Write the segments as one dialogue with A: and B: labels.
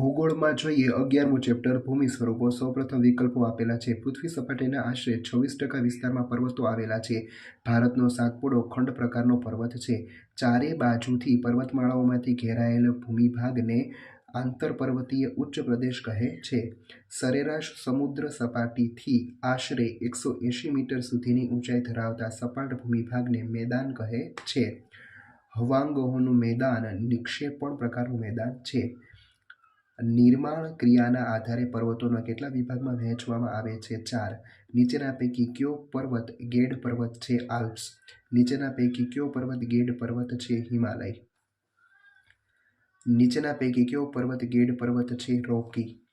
A: ભૂગોળમાં જોઈએ, અગિયારમું ચેપ્ટર, ભૂમિ સ્વરૂપો. સૌપ્રથમ વિકલ્પો આપેલા છે. પૃથ્વી સપાટીના આશરે છવ્વીસ ટકા વિસ્તારમાં પર્વતો આવેલા છે. ભારતનો સાતપુડો ખંડ પ્રકારનો પર્વત છે. ચારે બાજુથી પર્વતમાળાઓમાંથી ઘેરાયેલ ભૂમિભાગને આંતરપર્વતીય ઉચ્ચ પ્રદેશ કહે છે. સરેરાશ સમુદ્ર સપાટીથી આશરે એકસો એંશી મીટર સુધીની ઊંચાઈ ધરાવતા સપાટ ભૂમિભાગને મેદાન કહે છે. હવાંગોહોનું મેદાન નિક્ષેપણ પ્રકારનું મેદાન છે. નિર્માણ ક્રિયાના આધારે પર્વતોના કેટલા વિભાગમાં વહેંચવામાં આવે છે? ચાર. નીચેના પૈકી કયો પર્વત ગેડ પર્વત છે? આલ્પ્સ. નીચેના પૈકી કયો પર્વત ગેડ પર્વત છે? હિમાલય. નીચેના પૈકી કયો પર્વત ગેડ પર્વત છે? રોકી.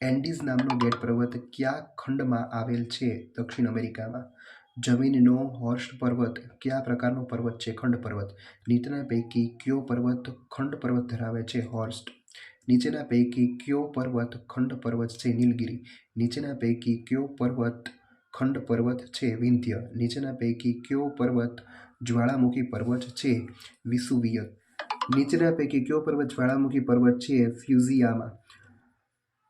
A: એન્ડીઝ નામનો ગેડ પર્વત કયા ખંડમાં આવેલ છે? દક્ષિણ અમેરિકામાં. જમીનનો હોર્સ્ટ પર્વત કયા પ્રકારનો પર્વત છે? ખંડ પર્વત. નીચેના પૈકી કયો પર્વત ખંડ પર્વત ધરાવે છે? હોર્સ્ટ. નીચેના પૈકી કયો પર્વત ખંડ પર્વત છે? નીલગિરી. નીચેના પૈકી કયો પર્વત ખંડ પર્વત છે? વિંધ્ય. નીચેના પૈકી કયો પર્વત જ્વાળામુખી પર્વત છે? વિસુવિય નીચેના પૈકી કયો પર્વત જ્વાળામુખી પર્વત છે? ફ્યુઝિયામાં.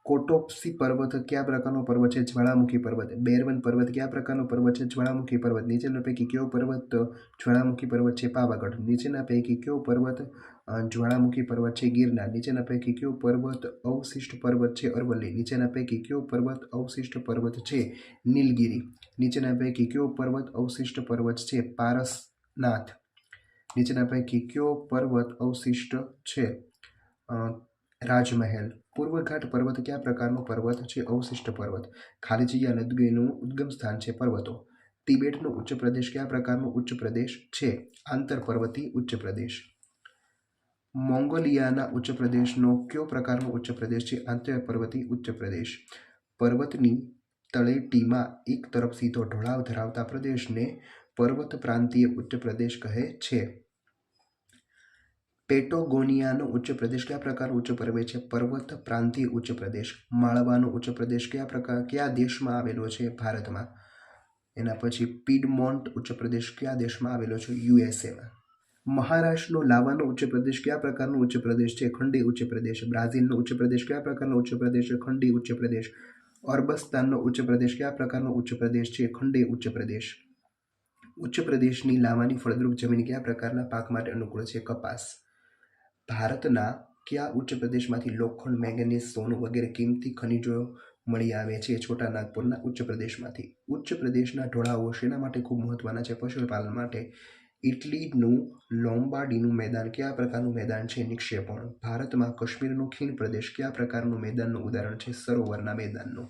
A: કોટોપ્સી પર્વત કયા પ્રકારનો પર્વત છે? જ્વાળામુખી પર્વત. બેરવન પર્વત કયા પ્રકારનો પર્વત છે? જ્વાળામુખી પર્વત. નીચેના પૈકી કયો પર્વત જ્વાળામુખી પર્વત છે? પાવાગઢ. નીચેના પૈકી કયો પર્વત જ્વાળામુખી પર્વત છે? ગિરનાર. નીચેના પૈકી કયો પર્વત, અવશિષ્ટ પર્વત છે? અરવલ્લી. નીચેના પૈકી કયો પર્વત, અવશિષ્ટ પર્વત છે? નીલગિરી. નીચેના પૈકી કયો પર્વત, અવશિષ્ટ પર્વત છે? પારસનાથ. નીચેના પૈકી કયો પર્વત, અવશિષ્ટ છે? રાજમહેલ. પૂર્વઘાટ પર્વત કયા પ્રકારનો પર્વત છે? અવશિષ્ટ પર્વત. ખાલી જગ્યા નદીનું ઉદ્ગમ સ્થાન છે પર્વતો. તિબેટનો ઉચ્ચ પ્રદેશ કયા પ્રકારનો ઉચ્ચ પ્રદેશ છે? આંતર પર્વતી ઉચ્ચ પ્રદેશ. મોંગોલિયાના ઉચ્ચ પ્રદેશનો કયો પ્રકારનો ઉચ્ચ પ્રદેશ છે? આંતર પર્વતી ઉચ્ચ પ્રદેશ. પર્વતની તળેટીમાં એક તરફ સીધો ઢોળાવ ધરાવતા પ્રદેશને પર્વત પ્રાંતીય ઉચ્ચ પ્રદેશ કહે છે. પેટોગોનિયાનો ઉચ્ચ પ્રદેશ કયા પ્રકાર ઉચ્ચ પર્વે છે? પર્વત પ્રાંતિય ઉચ્ચ પ્રદેશ. માળવાનો ઉચ્ચ પ્રદેશ કયા પ્રકાર, કયા દેશમાં આવેલો છે ભારતમાં? એના પછી પીડમોન્ટ ઉચ્ચ પ્રદેશ કયા દેશમાં આવેલો છે? યુએસએમાં. મહારાષ્ટ્રનો લાવાનો ઉચ્ચ પ્રદેશ કયા પ્રકારનો ઉચ્ચ પ્રદેશ છે? ખંડી ઉચ્ચ પ્રદેશ. બ્રાઝિલનો ઉચ્ચ પ્રદેશ કયા પ્રકારનો ઉચ્ચ પ્રદેશ છે? ખંડી ઉચ્ચ પ્રદેશ. અરબસ્તાનનો ઉચ્ચ પ્રદેશ કયા પ્રકારનો ઉચ્ચ પ્રદેશ છે? ખંડી ઉચ્ચ પ્રદેશ. ઉચ્ચ પ્રદેશની લાવાની ફળદ્રુપ જમીન કયા પ્રકારના પાક માટે અનુકૂળ છે? કપાસ. ભારતના કયા ઉચ્ચ પ્રદેશમાંથી લોખંડ, મેંગેનીઝ, સોનું વગેરે કિંમતી ખનિજો મળી આવે છે છોટા નાગપુરના ઉચ્ચ પ્રદેશમાંથી? ઉચ્ચ પ્રદેશના ઢોળાવો શેના માટે ખૂબ મહત્વના છે? પશુપાલન માટે ઇટલીનું લોમ્બાર્ડીનું મેદાન કયા પ્રકારનું મેદાન છે? નિક્ષેપણ. ભારતમાં કાશ્મીરનો ખીણ પ્રદેશ કયા પ્રકારનું મેદાનનું ઉદાહરણ છે? સરોવરના મેદાનનું.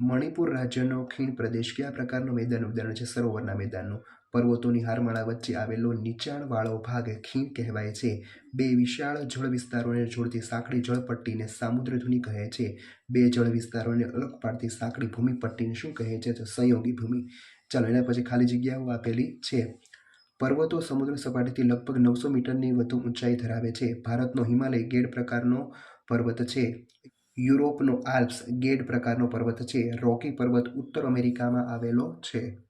A: મણિપુર રાજ્યનો ખીણ પ્રદેશ કયા પ્રકારનું મેદાનનું ઉદાહરણ છે? સરોવરના મેદાનનું. પર્વતોની હારમાળા વચ્ચે આવેલો નીચાણવાળો ભાગ ખીણ કહેવાય છે. બે વિશાળ જળ વિસ્તારોને જોડતી સાંકડી જળપટ્ટીને સામુદ્રધુની કહે છે. બે જળ વિસ્તારોને અલગ પાડતી સાંકડી ભૂમિપટ્ટીને શું કહે છે? તો સંયોગી ભૂમિ. ચાલો, એના પછી ખાલી જગ્યાઓ આપેલી છે. પર્વતો સમુદ્ર સપાટીથી લગભગ નવસો મીટરની વધુ ઊંચાઈ ધરાવે છે. ભારતનો હિમાલય ગેડ પ્રકારનો પર્વત છે. યુરોપનો આલ્પ્સ ગેડ પ્રકારનો પર્વત છે. રોકી પર્વત ઉત્તર અમેરિકામાં આવેલો છે.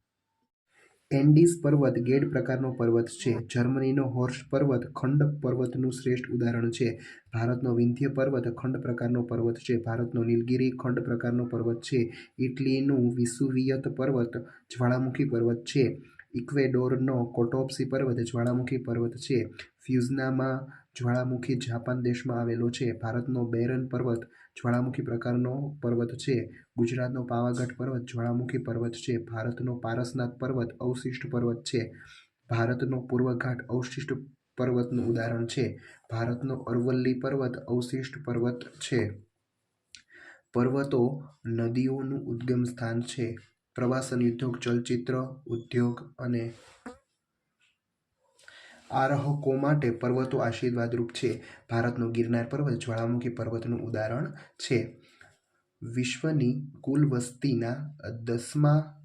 A: એન્ડીઝ પર્વત ગેડ પ્રકારનો પર્વત છે. જર્મનીનો હોર્સ્ટ પર્વત ખંડ પર્વતનું શ્રેષ્ઠ ઉદાહરણ છે. ભારતનો વિંધ્ય પર્વત ખંડ પ્રકારનો પર્વત છે. ભારતનો નીલગિરી ખંડ પ્રકારનો પર્વત છે. ઇટલીનું વિસુવિયત પર્વત જ્વાળામુખી પર્વત છે. ઇક્વેડોરનો કોટોપ્સી પર્વત જ્વાળામુખી પર્વત છે. ફ્યુઝનામાં જ્વાળામુખી જાપાન દેશમાં આવેલો છે. ભારતનો બેરન પર્વત જ્વાળામુખી પ્રકારનો પર્વત છે. ગુજરાતનો પાવાગઢ પર્વત જ્વાળામુખી પર્વત છે. ભારતનો પારસનાથ પર્વત અવશિષ્ટ પર્વત છે. ભારતનો પૂર્વઘાટ અવશિષ્ટ પર્વતનું ઉદાહરણ છે. ભારતનો અરવલ્લી પર્વત અવશિષ્ટ પર્વત છે. પર્વતો નદીઓનું ઉદ્ગમ સ્થાન છે. પ્રવાસન ઉદ્યોગ, ચલચિત્ર, ઉદ્યોગ અને આરોહકો માટે પર્વતો આશીર્વાદરૂપ છે. ભારતનો ગિરનાર પર્વત જ્વાળામુખી પર્વતનું ઉદાહરણ છે. વિશ્વની કુલ વસ્તીના દસમા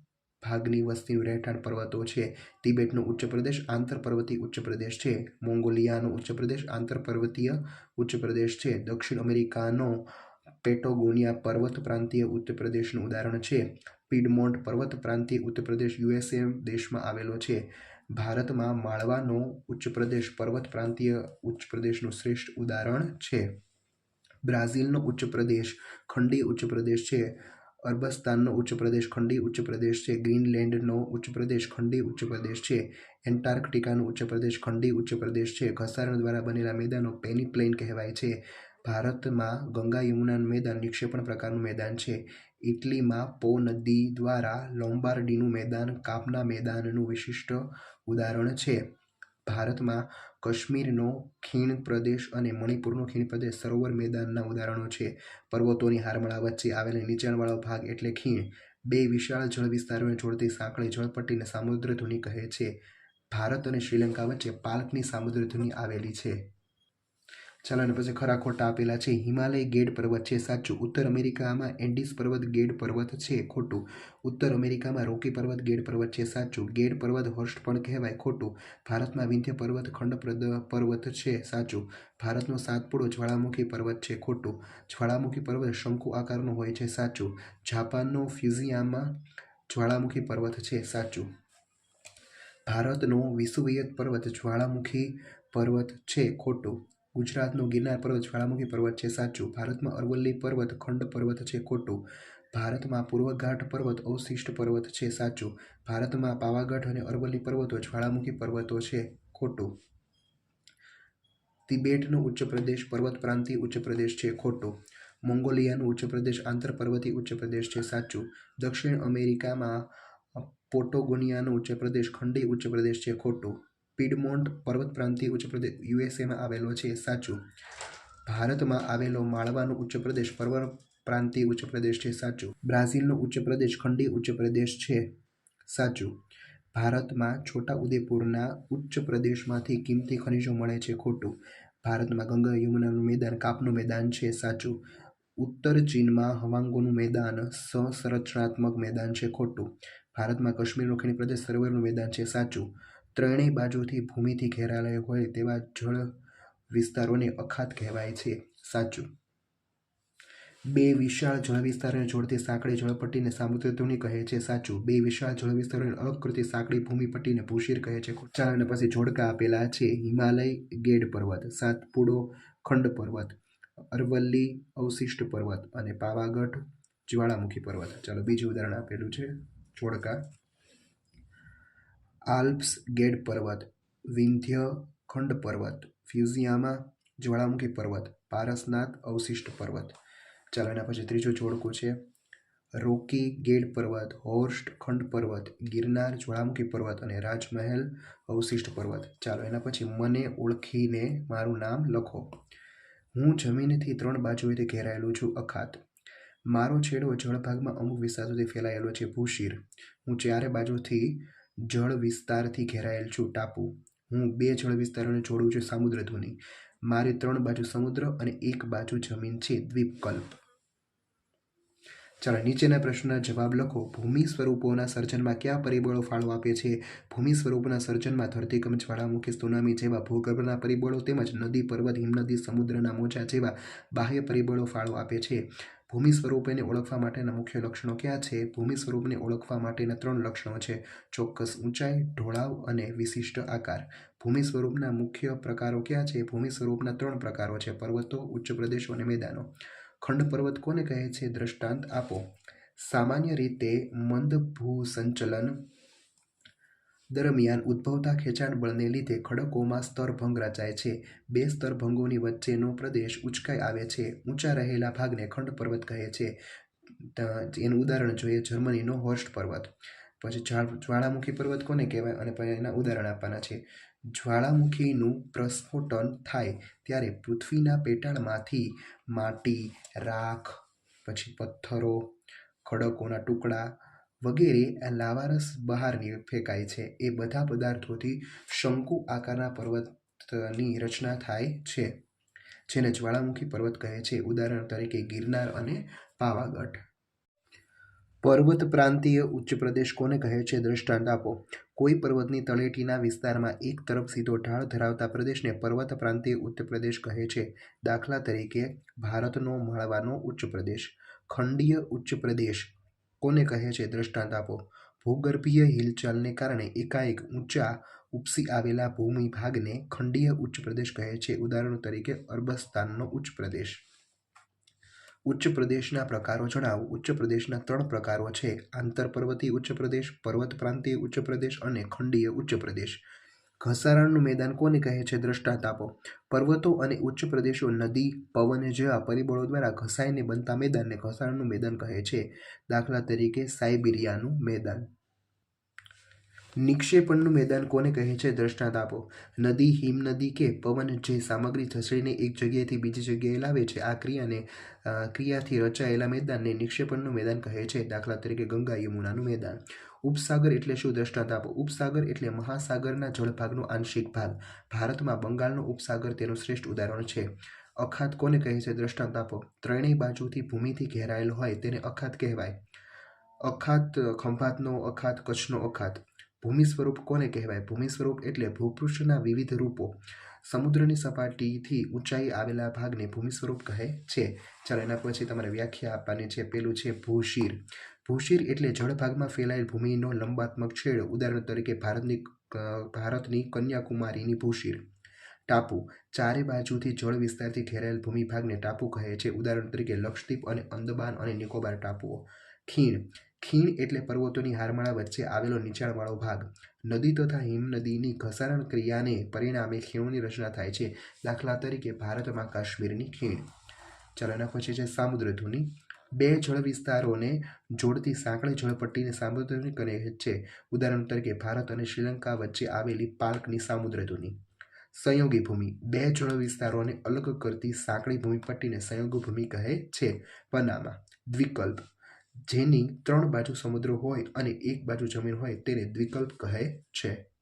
A: ભાગની વસ્તીનું રહેઠાણ પર્વતો છે. તિબેટનો ઉચ્ચ પ્રદેશ આંતર પર્વતીય ઉચ્ચ પ્રદેશ છે. મોંગોલિયાનો ઉચ્ચ પ્રદેશ આંતર પર્વતીય ઉચ્ચ પ્રદેશ છે. દક્ષિણ અમેરિકાનો પેટોગોનિયા પર્વત પ્રાંતીય ઉત્તર પ્રદેશનું ઉદાહરણ છે. પીડમોન્ટ પર્વત પ્રાંતીય ઉત્તર પ્રદેશ યુએસએ દેશમાં આવેલો છે. ભારતમાં માળવાનો ઉચ્ચ પ્રદેશ પર્વત પ્રાંતીય ઉચ્ચ પ્રદેશનું શ્રેષ્ઠ ઉદાહરણ છે. બ્રાઝિલનો ઉચ્ચ પ્રદેશ ખંડીય ઉચ્ચ પ્રદેશ છે. અરબસ્તાનનો ઉચ્ચ પ્રદેશ ખંડી ઉચ્ચ પ્રદેશ છે. ગ્રીનલેન્ડનો ઉચ્ચ પ્રદેશ ખંડી ઉચ્ચ પ્રદેશ છે. એન્ટાર્કટિકાનો ઉચ્ચ પ્રદેશ ખંડી ઉચ્ચ પ્રદેશ છે. ઘસારણ દ્વારા બનેલા મેદાનો પેનીપ્લેન કહેવાય છે. ભારતમાં ગંગા યમુના મેદાન નિક્ષેપણ પ્રકારનું મેદાન છે. ઇટલીમાં પો નદી દ્વારા લોમ્બાર્ડીનું મેદાન, કાપના મેદાનનું વિશિષ્ટ ઉદાહરણ છે. ભારતમાં કાશ્મીરનો ખીણ પ્રદેશ અને મણિપુરનો ખીણ પ્રદેશ સરોવર મેદાનના ઉદાહરણો છે. પર્વતોની હારમાળા વચ્ચે આવેલા નીચાણવાળો ભાગ એટલે ખીણ. બે વિશાળ જળ વિસ્તારોને જોડતી સાંકળી જળપટ્ટીને સામુદ્રધુની કહે છે. ભારત અને શ્રીલંકા વચ્ચે પાલ્કની સામુદ્રધુની આવેલી છે. ચાલો પછી ખરા ખોટા આપેલા છે. હિમાલય ગેડ પર્વત છે. સાચું. ઉત્તર અમેરિકામાં એન્ડિસ પર્વત ગેડ પર્વત છે. ખોટું. ઉત્તર અમેરિકામાં રોકી પર્વત ગેડ પર્વત છે. સાચું. ગેડ પર્વત હોર્સ્ટ પણ કહેવાય. ખોટું. ભારતમાં વિંધ્ય પર્વત ખંડ પર્વત છે. સાચું. ભારતનો સાતપુડો જ્વાળામુખી પર્વત છે. ખોટું. જ્વાળામુખી પર્વત શંકુ આકારનો હોય છે. સાચું. જાપાનનો ફ્યુઝિયામાં જ્વાળામુખી પર્વત છે. સાચું. ભારતનો વિસુવૈયત પર્વત જ્વાળામુખી પર્વત છે. ખોટું. ગુજરાતનો ગિરનાર પર્વત જ્વાળામુખી પર્વત છે સાચું. ભારતમાં અરવલ્લી પર્વત, ખંડ પર્વત છે ખોટું. ભારતમાં પૂર્વઘાટ પર્વત અવશિષ્ટ પર્વત છે સાચું. ભારતમાં પાવાગઢ અને અરવલ્લી પર્વતો જ્વાળામુખી પર્વતો છે ખોટું. તિબેટનો ઉચ્ચ પ્રદેશ પર્વત પ્રાંતિ ઉચ્ચ પ્રદેશ છે ખોટું. મોંગોલિયાનો ઉચ્ચ પ્રદેશ આંતર પર્વતીય ઉચ્ચ પ્રદેશ છે સાચું. દક્ષિણ અમેરિકામાં પોટોગોનિયાનો ઉચ્ચ પ્રદેશ ખંડીય ઉચ્ચ પ્રદેશ છે ખોટું. પીડમોન્ટ પર્વત પ્રાંતિ ઉચ્ચ પ્રદેશ યુએસએમાં આવેલો છે. સાચું. ભારતમાં આવેલો માળવાનો ઉચ્ચ પ્રદેશ પર્વત પ્રાંતિ ઉચ્ચ પ્રદેશ છે. સાચું. બ્રાઝિલનો ઉચ્ચ પ્રદેશ ખંડી ઉચ્ચ પ્રદેશ છે. સાચું. ભારતમાં છોટા ઉદેપુરના ઉચ્ચ પ્રદેશમાંથી કિંમતી ખનિજો મળે છે ખોટું. ભારતમાં ગંગા યમુનાનું મેદાન કાપનું મેદાન છે. સાચું. ઉત્તર ચીનમાં હવાંગોનું મેદાન સંરચનાત્મક મેદાન છે ખોટું. ભારતમાં કાશ્મીર ખીણ પ્રદેશ સરોવરનું મેદાન છે. સાચું. ત્રણેય બાજુથી ભૂમિથી ઘેરાયેલા હોય તેવા જળ વિસ્તારોને અખાત કહેવાય છે. સાચું. બે વિશાળ જળ વિસ્તારોને જોડતી સાંકડી જળપટ્ટીને સામુદ્રધુની કહે છે. સાચું. બે વિશાળ જળ વિસ્તારોને અલગ કરતી સાંકડી ભૂમિપટ્ટીને ભૂશીર કહે છે. ચાર અને પછી જોડકા આપેલા છે. હિમાલય ગેડ પર્વત, સાતપુડો ખંડ પર્વત, અરવલ્લી અવશિષ્ટ પર્વત અને પાવાગઢ જ્વાળામુખી પર્વત. ચાલો બીજું ઉદાહરણ આપેલું છે. જોડકા આલ્પ્સ ગેડ પર્વત, વિંધ્ય ખંડ પર્વત, ફ્યુઝિયામા જ્વાળામુખી પર્વત પારસનાથ અવશિષ્ટ પર્વત. ચાલો એના પછી ત્રીજો જોડકું છે. રોકી ગેડ પર્વત, હોર્સ્ટ ખંડ પર્વત, ગિરનાર જ્વાળામુખી પર્વત અને રાજમહેલ અવશિષ્ટ પર્વત. ચાલો એના પછી મને ઓળખીને મારું નામ લખો. હું જમીનથી ત્રણ બાજુએથી ઘેરાયેલું છું, અખાત. મારો છેડો જળભાગમાં અમુક વિસ્તાર સુધી ફેલાયેલો છે, ભૂશીર. હું ચારે બાજુથી જળ વિસ્તારથી ઘેરાયેલ છું ટાપુ. હું બે જળ વિસ્તારોને જોડું છું સામુદ્રધુની મારી ત્રણ બાજુ સમુદ્ર અને એક બાજુ જમીન છે દ્વીપકલ્પ. ચાલો, નીચેના પ્રશ્નના જવાબ લખો. ભૂમિ સ્વરૂપોના સર્જનમાં કયા પરિબળો ફાળો આપે છે? ભૂમિ સ્વરૂપોના સર્જનમાં ધરતીકંપ, જ્વાળામુખી, સુનામી જેવા ભૂગર્ભના પરિબળો તેમજ નદી, પર્વત, હિમનદી, સમુદ્રના મોજા જેવા બાહ્ય પરિબળો ફાળો આપે છે. ભૂમિ સ્વરૂપેને ઓળખવા માટેના મુખ્ય લક્ષણો કયા છે? ભૂમિ સ્વરૂપને ઓળખવા માટેના ત્રણ લક્ષણો છે. ચોક્કસ ઊંચાઈ, ઢોળાવ અને વિશિષ્ટ આકાર. ભૂમિ સ્વરૂપના મુખ્ય પ્રકારો કયા છે? ભૂમિ સ્વરૂપના ત્રણ પ્રકારો છે. પર્વતો, ઉચ્ચ પ્રદેશો અને મેદાનો. ખંડ પર્વત કોને કહે છે? દ્રષ્ટાંત આપો. સામાન્ય રીતે મંદ ભૂસંચલન દરમિયાન ઉદ્ભવતા ખેંચાણ બળને લીધે ખડકોમાં સ્તરભંગ રચાય છે. બે સ્તરભંગોની વચ્ચેનો પ્રદેશ ઉચકાઈ આવે છે. ઊંચા રહેલા ભાગને ખંડ પર્વત કહે છે. એનું ઉદાહરણ જોઈએ જર્મનીનો હોર્સ્ટ પર્વત. પછી જ્વા- જ્વાળામુખી પર્વત કોને કહેવાય? અને પછી એના ઉદાહરણ આપવાના છે. જ્વાળામુખીનું પ્રસ્ફોટન થાય ત્યારે પૃથ્વીના પેટાળમાંથી માટી, રાખ, પછી પથ્થરો, ખડકોના ટુકડા વગેરે આ લાવારસ બહાર ફેંકાય છે. એ બધા પદાર્થોથી શંકુ આકારના પર્વતની રચના થાય છે, જેને જ્વાળામુખી પર્વત કહે છે. ઉદાહરણ તરીકે ગિરનાર અને પાવાગઢ. પર્વત પ્રાંતીય ઉચ્ચ પ્રદેશ કોને કહે છે? દ્રષ્ટાંત આપો. કોઈ પર્વતની તળેટીના વિસ્તારમાં એક તરફ સીધો ઢાળ ધરાવતા પ્રદેશને પર્વત પ્રાંતીય ઉચ્ચ પ્રદેશ કહે છે. દાખલા તરીકે, ભારતનો માળવાનો ઉચ્ચ પ્રદેશ. ખંડીય ઉચ્ચ પ્રદેશ. કોને કહે છે, દ્રષ્ટાંત આપો. ભૂગર્ભીય હિલચાલને કારણે એકાએક ઊંચા ઉપસી આવેલા ભૂમિ ભાગને ખંડીય ઉચ્ચ પ્રદેશ કહે છે. ઉદાહરણ તરીકે, અરબસ્તાનનો ઉચ્ચ પ્રદેશ. ઉચ્ચ પ્રદેશના પ્રકારો જણાવો. ઉચ્ચ પ્રદેશના ત્રણ પ્રકારો છે. આંતરપર્વતીય ઉચ્ચ પ્રદેશ, પર્વત પ્રાંતીય ઉચ્ચ પ્રદેશ અને ખંડીય ઉચ્ચ પ્રદેશ. ઘસારણનું મેદાન કોને કહે છે? દ્રષ્ટાંત આપો પર્વતો અને ઉચ્ચ પ્રદેશો નદી, પવન જેવા પરિબળો દ્વારા ઘસાઈને બનતા મેદાનને ઘસારણનું મેદાન કહે છે. દાખલા તરીકે સાયબિરિયાનું મેદાન. નિક્ષેપણનું મેદાન કોને કહે છે? દ્રષ્ટાંત આપો નદી, હિમનદી કે પવન જે સામગ્રી ધસડીને એક જગ્યાએથી બીજી જગ્યાએ લાવે છે, આ ક્રિયાને ક્રિયાથી રચાયેલા મેદાનને નિક્ષેપણનું મેદાન કહે છે. દાખલા તરીકે ગંગા યમુનાનું મેદાન. ઉપસાગર એટલે શું? દ્રષ્ટાંત ઉપસાગર એટલે મહાસાગરના જળભાગનો આંશિક ભાગ. ભારતમાં બંગાળનો ઉપસાગર તેનું શ્રેષ્ઠ ઉદાહરણ છે. અખાત કોને કહે છે? દ્રષ્ટાંત આપો. ત્રણેય બાજુથી ભૂમિથી ઘેરાયેલ હોય તેને અખાત કહેવાય. અખાત ખંભાતનો અખાત, કચ્છનો અખાત. ભૂમિ સ્વરૂપ કોને કહેવાય? ભૂમિ સ્વરૂપ એટલે ભૂપૃષ્ઠના વિવિધ રૂપો. સમુદ્રની સપાટીથી ઊંચાઈ આવેલા ભાગને ભૂમિ સ્વરૂપ કહે છે. ચાલો એના પછી તમારે વ્યાખ્યા આપવાની છે. પેલું છે ભૂશીર. ભૂશીર એટલે જળભાગમાં ફેલાયેલ ભૂમિનો લંબાત્મક છેડ. ઉદાહરણ તરીકે ભારતની ભારતની કન્યાકુમારીની ભૂશીર. ટાપુ. ચારે બાજુથી જળ વિસ્તારથી ઘેરાયેલ ભૂમિભાગને ટાપુ કહે છે. ઉદાહરણ તરીકે લક્ષદ્વીપ અને અંદમાન અને નિકોબાર ટાપુઓ. ખીણ. ખીણ એટલે પર્વતોની હારમાળા વચ્ચે આવેલો નીચાણવાળો ભાગ. નદી તથા હિમનદીની ઘસારણ ક્રિયાને પરિણામે ખીણોની રચના થાય છે. દાખલા તરીકે ભારતમાં કાશ્મીરની ખીણ. ચાલો પછી છે સામુદ્રધુની બે જળ વિસ્તારોને જોડતી સાંકળી જળપટ્ટીને સામુદ્રધુની કહે છે. ઉદાહરણ તરીકે, ભારત અને શ્રીલંકા વચ્ચે આવેલી પાર્કની સામુદ્રધુની સંયોગી ભૂમિ. બે જળ વિસ્તારોને અલગ કરતી સાંકળી ભૂમિપટ્ટીને સંયોગી ભૂમિ કહે છે. પનામા દ્વિકલ્પ. જેની ત્રણ બાજુ સમુદ્ર હોય અને એક બાજુ જમીન હોય, તેને દ્વિકલ્પ કહે છે.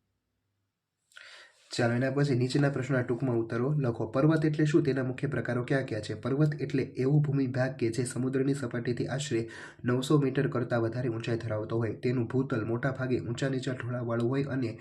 A: ચાલો એના પછી નીચેના પ્રશ્નના ટૂંકમાં ઉત્તરો લખો, પર્વત એટલે શું? તેના મુખ્ય પ્રકારો ક્યાં ક્યાં છે? પર્વત એટલે એવો ભૂમિભાગ કે જે સમુદ્રની સપાટીથી આશરે નવસો મીટર કરતાં વધારે ઊંચાઈ ધરાવતો હોય. તેનું ભૂતલ મોટા ભાગે ઊંચા નીચા ઢોળાવાળું હોય અને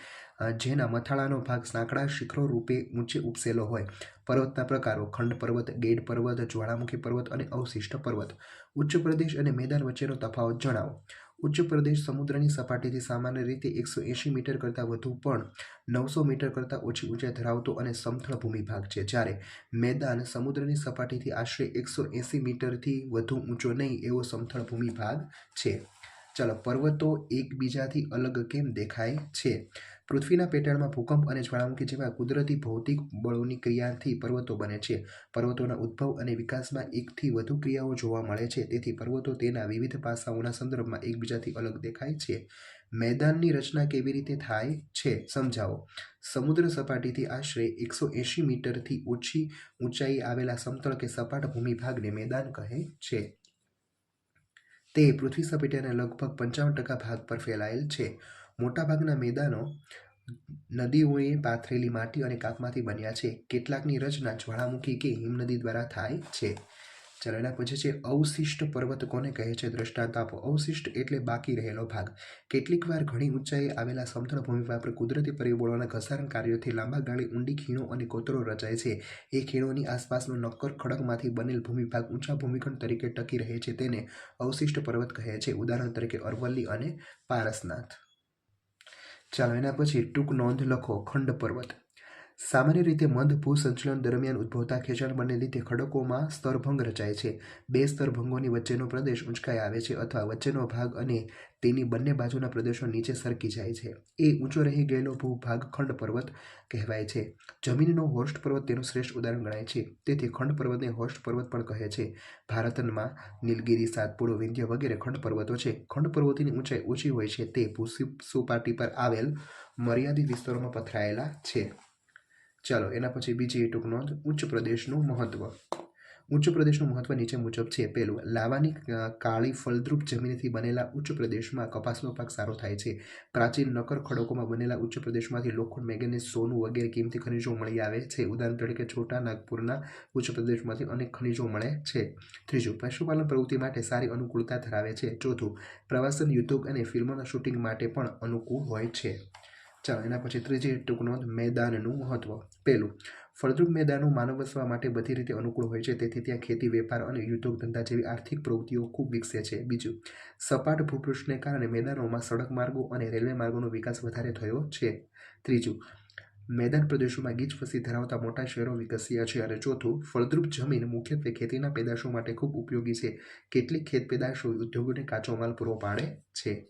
A: જેના મથાળાનો ભાગ સાંકડા શિખરો રૂપે ઊંચે ઉપસેલો હોય. પર્વતના પ્રકારો ખંડ પર્વત ગેડ પર્વત, જ્વાળામુખી પર્વત અને અવશિષ્ટ પર્વત. ઉચ્ચ પ્રદેશ અને મેદાન વચ્ચેનો તફાવત જણાવો. ઉચ્ચ પ્રદેશ સમુદ્રની સપાટીથી સામાન્ય રીતે એકસો એંશી મીટર કરતાં વધુ પણ નવસો મીટર કરતાં ઓછી ઊંચાઈ ધરાવતો અને સમથળ ભૂમિભાગ છે. જ્યારે મેદાન સમુદ્રની સપાટીથી આશરે એકસો એંસી મીટરથી વધુ ઊંચો નહીં એવો સમથળ ભૂમિભાગ છે. ચાલો, પર્વતો એકબીજાથી અલગ કેમ દેખાય છે? પૃથ્વીના પેટાળમાં ભૂકંપ અને જ્વાળામુખી જેવા કુદરતી ભૌતિક બળોની ક્રિયાથી પર્વતો બને છે. પર્વતોના ઉદ્ભવ અને વિકાસમાં એકથી વધુ ક્રિયાઓ જોવા મળે છે. તેથી પર્વતો તેના વિવિધ પાસાઓના સંદર્ભમાં એકબીજાથી અલગ દેખાય છે. મેદાનની રચના કેવી રીતે થાય છે સમજાવો. સમુદ્ર સપાટીથી આશરે એકસો એંશી મીટરથી ઓછી ઊંચાઈ આવેલા સમતળ કે સપાટ ભૂમિભાગને મેદાન કહે છે. તે પૃથ્વી સપાટીના લગભગ પંચાવન ટકા ભાગ પર ફેલાયેલ છે. મોટાભાગના મેદાનો નદીઓએ પાથરેલી માટી અને કાકમાંથી બન્યા છે. કેટલાકની રચના જ્વાળામુખી કે હિમનદી દ્વારા થાય છે. ચાલો એના પછી છે. અવશિષ્ટ પર્વત કોને કહે છે? દ્રષ્ટાંત આપો. અવશિષ્ટ એટલે બાકી રહેલો ભાગ. કેટલીક વાર ઘણી ઊંચાઈએ આવેલા સમતળ ભૂમિભાગ પર કુદરતી પરિબળોના ઘસારણ કાર્યોથી લાંબા ગાળી ઊંડી ખીણો અને કોતરો રચાય છે. એ ખીણોની આસપાસનો નક્કર ખડકમાંથી બનેલ ભૂમિભાગ ઊંચા ભૂમિખંડ તરીકે ટકી રહે છે. તેને અવશિષ્ટ પર્વત કહે છે. ઉદાહરણ તરીકે અરવલ્લી અને પારસનાથ. ચાલો એના પછી ટૂંક નોંધ લખો ખંડ પર્વત. સામાન્ય રીતે મંદ ભૂસંચલન દરમિયાન ઉદ્ભવતા ખેંચાણ બને લીધે ખડકોમાં સ્તરભંગ રચાય છે. બે સ્તરભંગોની વચ્ચેનો પ્રદેશ ઊંચકાઈ આવે છે અથવા વચ્ચેનો ભાગ અને તેની બંને બાજુના પ્રદેશો નીચે સરકી જાય છે. એ ઊંચો રહી ગયેલો ભૂભાગ ખંડ પર્વત કહેવાય છે. જમીનનો હોસ્ટ પર્વત તેનું શ્રેષ્ઠ ઉદાહરણ ગણાય છે. તેથી ખંડ પર્વતને હોસ્ટ પર્વત પણ કહે છે. ભારતમાં નીલગિરી, સાતપુડો, વિંધ્ય વગેરે ખંડ પર્વતો છે. ખંડ પર્વતોની ઊંચાઈ ઓછી હોય છે. તે ભૂસી સુપાટી પર આવેલ મર્યાદિત વિસ્તારોમાં પથરાયેલા છે. ચાલો, એના પછી બીજી ટૂંક નોંધ, ઉચ્ચ પ્રદેશનું મહત્ત્વ ઉચ્ચ પ્રદેશનું મહત્વ નીચે મુજબ છે. પહેલું, લાવાની કાળી ફળદ્રુપ જમીનથી બનેલા ઉચ્ચ પ્રદેશમાં કપાસનો પાક સારો થાય છે. પ્રાચીન નકર ખડકોમાં બનેલા ઉચ્ચ પ્રદેશમાંથી લોખંડ, મેંગેનીઝ, સોનું વગેરે કિંમતી ખનિજો મળી આવે છે. ઉદાહરણ તરીકે, છોટા નાગપુરના ઉચ્ચ પ્રદેશમાંથી અનેક ખનિજો મળે છે. ત્રીજું, પશુપાલન પ્રવૃત્તિ માટે સારી અનુકૂળતા ધરાવે છે. ચોથું, પ્રવાસન ઉદ્યોગ અને ફિલ્મોના શૂટિંગ માટે પણ અનુકૂળ હોય છે. ચાલો, એના પછી ત્રીજી ટૂંક નોંધ, મેદાનનું મહત્વ. પહેલું, ફળદ્રુપ મેદાનું માનવ વસવા માટે બધી રીતે અનુકૂળ હોય છે, તેથી ત્યાં ખેતી, વેપાર અને ઉદ્યોગ ધંધા જેવી આર્થિક પ્રવૃત્તિઓ ખૂબ વિકસે છે. બીજું, સપાટ ભૂપૃષ્ઠને કારણે મેદાનોમાં સડક માર્ગો અને રેલવે માર્ગોનો વિકાસ વધારે થયો છે. ત્રીજું, મેદાન પ્રદેશોમાં ગીચ વસ્તી ધરાવતા મોટા શહેરો વિકસ્યા છે. અને ચોથું, ફળદ્રુપ જમીન મુખ્યત્વે ખેતીના પેદાશો માટે ખૂબ ઉપયોગી છે. કેટલીક ખેત પેદાશો ઉદ્યોગોને કાચો માલ પૂરો પાડે છે.